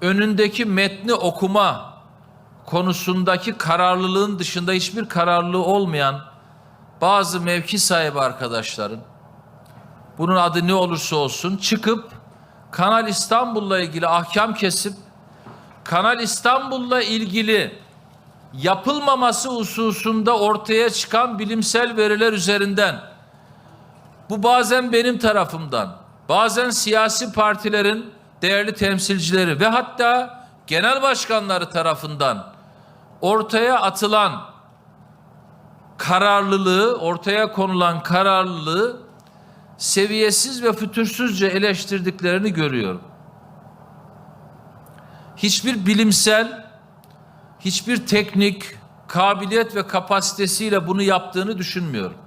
önündeki metni okuma konusundaki kararlılığın dışında hiçbir kararlılığı olmayan bazı mevki sahibi arkadaşların bunun adı ne olursa olsun çıkıp Kanal İstanbul'la ilgili ahkam kesip Kanal İstanbul'la ilgili yapılmaması hususunda ortaya çıkan bilimsel veriler üzerinden bu bazen benim tarafımdan, bazen siyasi partilerin değerli temsilcileri ve hatta genel başkanları tarafından ortaya atılan kararlılığı, ortaya konulan kararlılığı seviyesiz ve fütursuzca eleştirdiklerini görüyorum. Hiçbir bilimsel, hiçbir teknik, kabiliyet ve kapasitesiyle bunu yaptığını düşünmüyorum.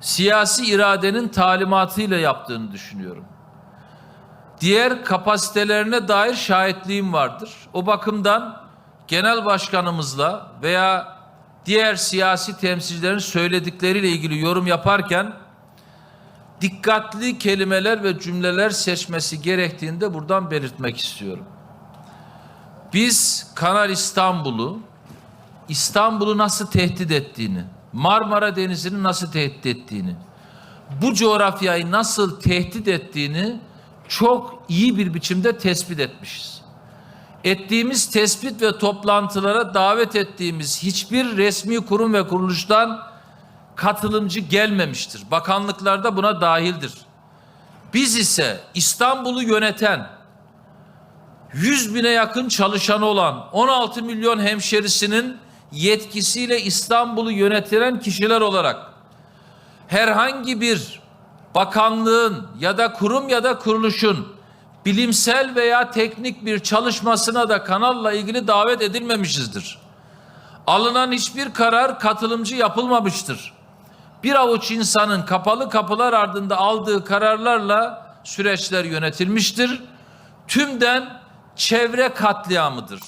Siyasi iradenin talimatıyla yaptığını düşünüyorum. Diğer kapasitelerine dair şahitliğim vardır. O bakımdan genel başkanımızla veya diğer siyasi temsilcilerin söyledikleriyle ilgili yorum yaparken dikkatli kelimeler ve cümleler seçmesi gerektiğini de buradan belirtmek istiyorum. Biz Kanal İstanbul'u İstanbul'u nasıl tehdit ettiğini, Marmara Denizi'ni nasıl tehdit ettiğini, bu coğrafyayı nasıl tehdit ettiğini çok iyi bir biçimde tespit etmişiz. Ettiğimiz tespit ve toplantılara davet ettiğimiz hiçbir resmi kurum ve kuruluştan katılımcı gelmemiştir. Bakanlıklar da buna dahildir. Biz ise İstanbul'u yöneten, 100 bine yakın çalışanı olan 16 milyon hemşerisinin yetkisiyle İstanbul'u yönetilen kişiler olarak herhangi bir bakanlığın ya da kurum ya da kuruluşun bilimsel veya teknik bir çalışmasına da kanalla ilgili davet edilmemişizdir. Alınan hiçbir karar katılımcı yapılmamıştır. Bir avuç insanın kapalı kapılar ardında aldığı kararlarla süreçler yönetilmiştir. Tümden çevre katliamıdır.